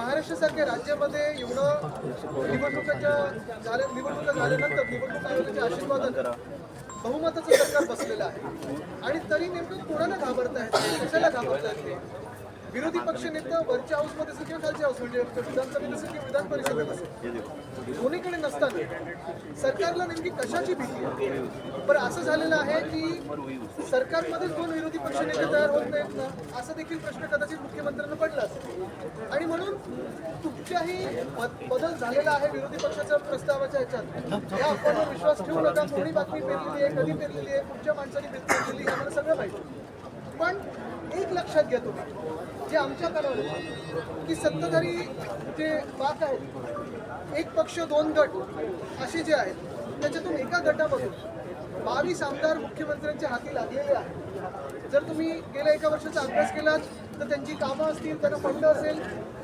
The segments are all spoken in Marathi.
महाराष्ट्रासारख्या राज्यामध्ये एवढं निवडणुकाच्या झाल्या निवडणुका झाल्यानंतर निवडणूक आयोगाच्या आशीर्वादानं बहुमताचं सरकार बसलेलं आहे. आणि तरी नेमकं कोणाला घाबरत आहेत कशाला घाबरत आहेत विरोधी पक्ष नेता वरच्या हाऊसमध्ये असेल किंवा खालच्या हाऊस म्हणजे विधानसभेत असेल किंवा विधान परिषदेत असेल दोन्हीकडे नसताना सरकारला नेमकी कशाची भीती आहे? पण असं झालेलं आहे की सरकारमध्येच दोन विरोधी पक्ष नेते तयार होत नाहीत ना? असा देखील प्रश्न कदाचित मुख्यमंत्र्यांना पडला असेल. आणि म्हणून कुठच्याही बदल झालेला आहे विरोधी पक्षाच्या प्रस्तावाच्या ह्याच्यात? या आपण विश्वास ठेवू नका. कोणी बातमी पेरलेली आहे कधी पेरलेली आहे कुठच्या माणसाने पेरलेली आहे आम्हाला सगळं माहिती पण एक लक्षात घेतो जे आमच्या काळात की सत्ताधारी जे बात आहेत एक पक्ष दोन गट असे जे आहेत त्याच्यातून एका गटामधून बावीस आमदार मुख्यमंत्र्यांच्या हाती लागलेले आहेत. जर तुम्ही गेल्या एका वर्षाचा अभ्यास केलात तर त्यांची कामं असतील त्यांना फंड असेल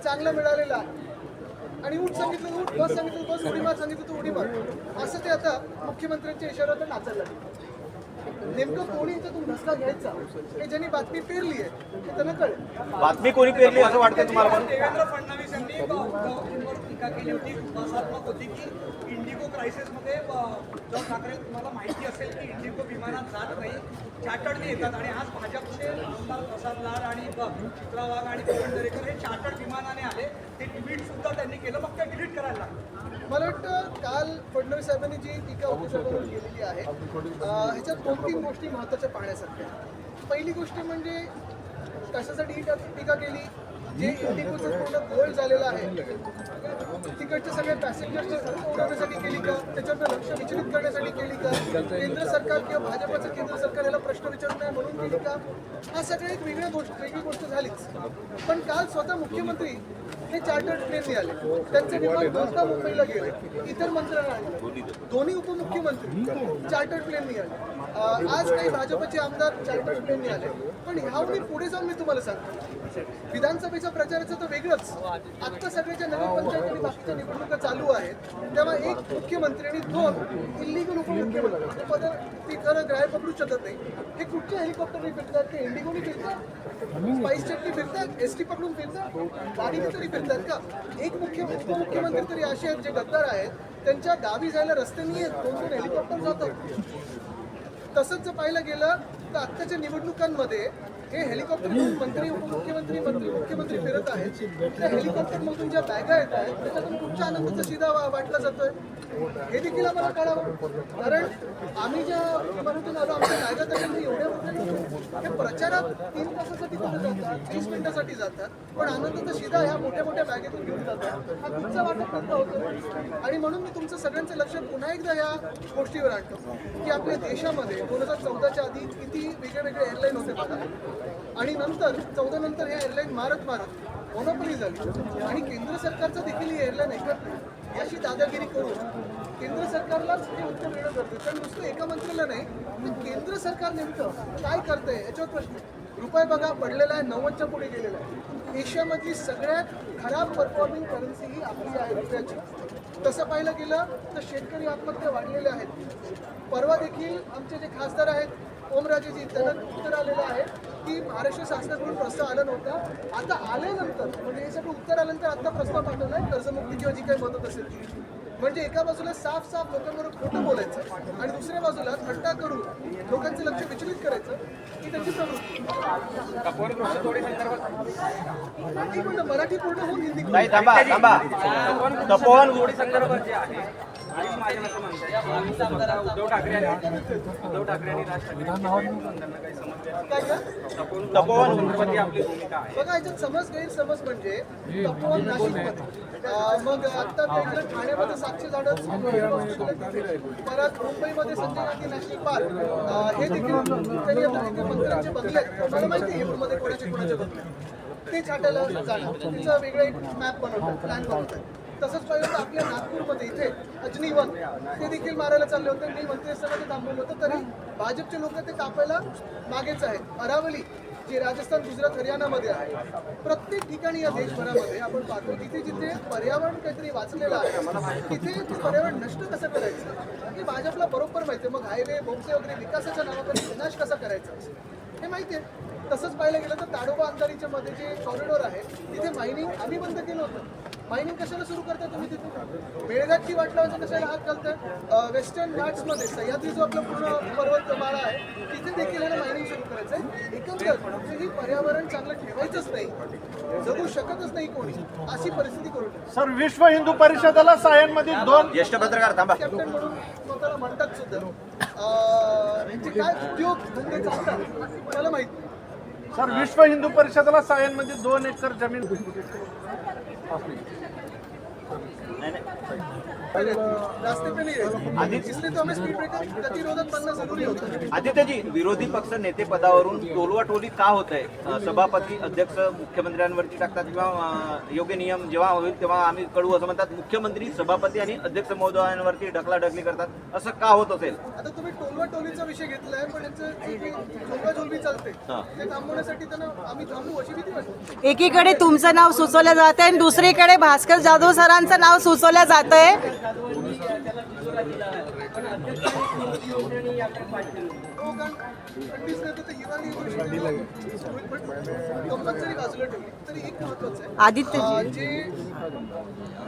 चांगलं मिळालेलं आहे. आणि उठ सांगितलं उठ बस सांगितलं बस उडी मार सांगितलं तर उडी मार. असं ते आता मुख्यमंत्र्यांच्या इशाऱ्यावर नाचायला लागले. नेमकं कोणी याच्यातून धसका घ्यायचा? हे ज्यांनी बातमी पेरली आहे ते त्यांना कळेल. बातमी कोणी पेरली असं वाटतं तुम्हाला पण? देवेंद्र फडणवीस यांनी उद्धवजींवर टीका केली होती विश्वासात्मक होती की इंडिगो क्रायसिसमध्ये उद्धव ठाकरे तुम्हाला माहिती असेल की इंडिगो विमानात जात नाही चार्टर्डने येतात आणि आज भाजपचे आमदार प्रसाद लाड आणि चित्रा वाघ आणि पवन दरेकर हे चार्टर्ड विमानाने आले. ते ट्विट सुद्धा त्यांनी केलं. मग ते डिलीट करायला लागलं. मला वाटतं काल फडणवीस साहेबांनी जी टीका उद्धवसाहेबांवर केलेली आहे ह्याच्यात दोन तीन गोष्टी महत्त्वाच्या पाहण्यासारख्या. पहिली गोष्ट म्हणजे कशासाठी ही टीका केली? जे इंडिगोचं पूर्ण गोल्ड झालेलं आहे तिकडचे सगळे पॅसेंजर्स उडवण्यासाठी केली का? त्याच्यावर लक्ष विचलित करण्यासाठी केली का? केंद्र सरकार किंवा भाजपचं केंद्र सरकार याला प्रश्न विचारत नाही म्हणून केली का? हा सगळं एक वेगळ्या गोष्ट वेगळी गोष्ट झालीच. पण काल स्वतः मुख्यमंत्री हे चार्टर्ड प्लेनने आले त्यांचे विमान दोनदा मुंबईला गेले. इतर मंत्र्यांना दोन्ही उपमुख्यमंत्री चार्टर्ड प्लेनने आले आज काही भाजपचे आमदार चार्टर्ड प्लेनने आले पण ह्यावर पुढे जाऊन मी तुम्हाला सांगतो. विधानसभेच्या प्रचाराचं तर वेगळंच. आत्ता सगळ्याच्या नगरपंचायत आणि बाकीच्या निवडणुका चालू आहेत. तेव्हा एक मुख्यमंत्री आणि दोन इल्लिगल उपमुख्यमंत्री पद ती खरं ग्राह्य पकडू शकत नाही. हे कुठच्या हेलिकॉप्टरने फिरतात? ते इंडिगोनी फिरतात. स्पाईस जेटने फिरतात. एस टी पकडून फिरतात. गाडीने तरी फिरतात का? एक मुख्य उपमुख्यमंत्री तरी असे आहेत जे गद्दार आहेत. त्यांच्या गावी जायला रस्ते नाही आहेत. दोन दोन हेलिकॉप्टर जातात. तसंच जर पाहायला गेलं तर आत्ताच्या निवडणुकांमध्ये हे हेलिकॉप्टर मंत्री उपमुख्यमंत्री मंत्री मुख्यमंत्री फिरत आहेत त्या हेलिकॉप्टरमधून ज्या बॅगा येत आहेत त्याच्यातून तुमच्या आनंदाचा शिदा वा- वाटला जातोय? हे देखील आम्हाला कळावं. कारण आम्ही ज्या विमानातून आलो आमच्या कायदा त्याच्यामध्ये एवढ्या मोठ्या हे प्रचारात तीन तासासाठी कुठे जातात तीस मिनिटासाठी जातात पण आनंदाचा शिदा ह्या मोठ्या मोठ्या बॅगेतून घेऊन जातात. हा तुमचा वाटप करता होतो. आणि म्हणून मी तुमचं सगळ्यांचं लक्ष पुन्हा एकदा या गोष्टीवर आणतो की आपल्या देशामध्ये दोन हजार चौदाच्या आधी किती वेगळे वेगळे एअरलाईन होते बघा. आणि नंतर चौदा नंतर ह्या एअरलाईन मारत मारत मोनोपली झाली. आणि केंद्र सरकारचं देखील ही एअरलाईन ऐकत नाही. याची दादागिरी करून केंद्र सरकारलाच हे उत्तर देणं गरजेचं तर नुसतं एका मंत्र्याला नाही केंद्र सरकार नेमकं काय करतंय याच्यावर प्रश्न रुपये बघा पडलेला आहे नव्वदच्या पुढे गेलेला आहे. एशियामधली सगळ्यात खराब परफॉर्मिंग करन्सी ही आपली आहे रुपयाची. तसं पाहायला गेलं तर शेतकरी आत्महत्या वाढलेल्या आहेत. परवा देखील आमचे जे खासदार आहेत ओमराजेजी त्यांना उत्तर आलेलं आहे की महाराष्ट्र शासनाकडून प्रस्ताव आला नव्हता. आता आल्यानंतर म्हणजे हे सगळं उत्तर आल्यानंतर आता प्रस्ताव पाठवलाय कर्जमुक्ती किंवा जी काही मदत असेल ती. म्हणजे एका बाजूला साफ साफ लोकांवर खोटं बोलायचं आणि दुसऱ्या बाजूला थट्टा करून लोकांचं लक्ष विचलित करायचं ही त्यांची प्रवृत्ती. मराठी पूर्ण होऊन हिंदी तपोवन नाही संदर्भात जे आहे आयुष महाजन असं म्हणतात उद्धव ठाकरे उद्धव ठाकरे आणि राज ठाकरे त्यांना काही तपोवन संदर्भात आपली भूमिका आहे बघा याच्यात समज गैरसमज म्हणजे तपोवन नाशिकमध्ये मग आता इकडे ठाण्यामध्ये सातशे झाडं परत मुंबईमध्ये संजय गांधी नॅशनल पार्क हे देखील त्यांनी मंत्र्यांचे आहेत. मला माहिती आहे येऊरमध्ये कोणाचे कोणाचे बंगले ते छाटायला जाणार. तिचं वेगळं एक मॅप बनवतात प्लॅन बनवतात. तसंच पाहिलं तर आपल्या नागपूरमध्ये इथे अजनीवन ते देखील मारायला चालले होते. मी मंत्री असताना ते थांबवलं होतं तरी भाजपचे लोक ते कापायला मागेच आहेत. अरावली जे राजस्थान गुजरात हरियाणामध्ये आहे. प्रत्येक ठिकाणी या देशभरामध्ये आपण पाहतो जिथे जिथे पर्यावरण काहीतरी वाचलेलं आहे तिथे पर्यावरण नष्ट कसं करायचं? हे भाजपला बरोबर माहिती आहे मग हायवे बोगसे वगैरे विकासाच्या नावाखाली विनाश कसा करायचा? हे माहिती आहे तसंच पाहायला गेलं तर ताडोबा अंधारीच्या मध्ये जे कॉरिडॉर आहे तिथे मायनिंग आम्ही बंद केलं होतं. मायनिंग कशाला सुरू करताय तुम्ही तिथे मेळघाटची वाट लावायचं कशाला हात घालताय? वेस्टर्न घाट्समध्ये सह्याद्री जो आपला पूर्ण पर्वतमाळा आहे तिथे देखील याला मायनिंग सुरू करायचं आहे एकंदर म्हणजे ही पर्यावरण चांगलं ठेवायचंच नाही. जगू शकतच नाही कोणी. अशी परिस्थिती करून. सर विश्व हिंदू परिषदेला सायनमध्ये दोन ज्येष्ठ पत्रकार थांबा. कॅप्टन म्हणून स्वतःला म्हणतात सुद्धा. अं, यांचे काय उद्योग धंदे चालतात मला माहीत नाही. सर विश्व हिंदू परिषदेला सायनमध्ये दोन एकर जमीन रास्ते पे नहीं रहे इसलिए तो हमें स्पीड ब्रेकर गतिरोधक बनना जरूरी होता है. आदित्यजी विरोधी पक्ष नेते पदावरून टोलवा टोली का होत आहे? सभापती अध्यक्ष मुख्यमंत्र्यांवरती टाकतात किंवा योग्य नियम जेव्हा होईल तेव्हा आम्ही कळू असं म्हणतात. मुख्यमंत्री सभापती आणि अध्यक्ष महोदयांवरती ढकलाढकली करतात. असं का होत असेल? आता तुम्ही टोलवा टोलीचा विषय घेतलाय पण यांचं जे काही टोलवा झोलवी चालते. ते थांबवण्यासाठी त्यांना आम्ही थांबू अशी भीती वाटते. एकीकडे तुमचं नाव सुचवलं जात आहे आणि दुसरीकडे भास्कर जाधव सरांचं नाव सुचवलं जात आहे हो का कंडिशन आहे तर हिवाळी होईल, पण गंमत जरी बाजूला ठेवली आदित्यजी. जे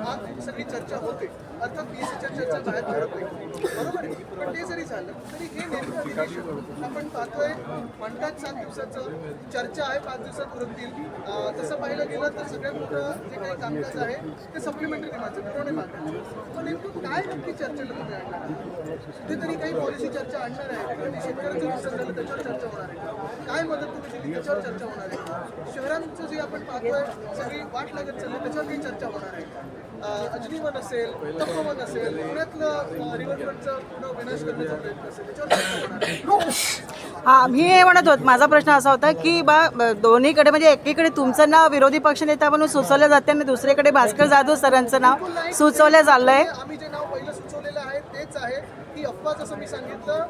आज सगळी चर्चा होते अर्थात बीएससीच्या चर्चा बाहेर घडत नाही. बरोबर आहे. पण ते जरी झालं तरी हे नेमकं अधिवेशन आपण पाहतोय. म्हणतात सात दिवसाचं चर्चा आहे पाच दिवसात उरकतील. अं, तसं पाहिलं गेलं तर सगळ्यात मोठं जे काही कामकाज आहे ते सप्लिमेंटरी डिमांडचं पुरवणे मागणं पण नेमकं काय नक्की चर्चेला तुम्ही आणणार? कुठेतरी काही पॉलिसी चर्चा आणणार आहे किंवा शेतकऱ्यांचं नुकसान झालं त्याच्यावर चर्चा होणार आहे. काय मदत तुम्ही दिली त्याच्यावर चर्चा होणार आहे? शहरांचं जे आपण सगळी वाट लागत चालली चर्चा होणार आहे. अजनीवन असेल तपोवन असेल पुण्यातलं रिव्हरफ्रंटचा पूर्ण विनाश करण्याचा प्रयत्न असेल त्याच्यावर चर्चा होणार आहे. हा मी हे म्हणत होत माझा प्रश्न असा होता की बा दोन्हीकडे म्हणजे एकीकडे तुमचं नाव विरोधी पक्षनेता म्हणून सुचवलं जाते आणि दुसरीकडे भास्कर जाधव सरांचं नाव सुचवलं चाललंय. आम्ही जे नाव पहिलं सुचवलेलं आहे तेच आहे. की अफवा जसं मी सांगितलं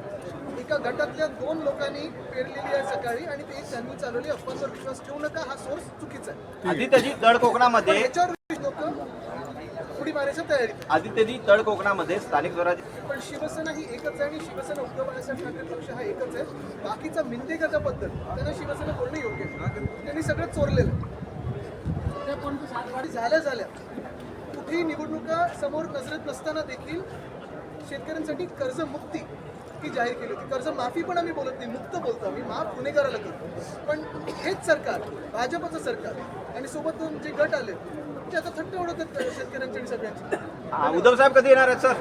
एका गटातल्या दोन लोकांनी पेरलेली आहे सकाळी आणि ते त्यांनी चालवली. अफवांवर विश्वास ठेवू नका. हा सोर्स चुकीचा आहे. आदित्यजी तळ पण कोकणामध्ये याच्यावर लोक उडी मारायच्या तयारीत आहेत. आदित्यजी तळ कोकणामध्ये स्थानिक स्वराज्य पण शिवसेना ही एकच आहे आणि शिवसेना उद्धव बाळासाहेब ठाकरे पक्ष हा एकच आहे. बाकीचा मिंदे गटाबद्दल त्यांना शिवसेना बोलणं योग्य. त्यांनी सगळं चोरलेलं झाल्या झाल्या. कुठेही निवडणुका समोर नजरेत नसताना देखील शेतकऱ्यांसाठी कर्जमुक्ती ती जाहीर केली होती. कर्ज माफी पण आम्ही बोलत नाही मुक्त बोलतो आम्ही माफ गुन्हेगाराला करतो. पण हेच सरकार भाजपचं सरकार आणि सोबत दोन जे गट आले ते आता थट्ट ओढत आहेत शेतकऱ्यांच्या आणि सगळ्यांची उद्धव साहेब कधी येणार आहेत सर?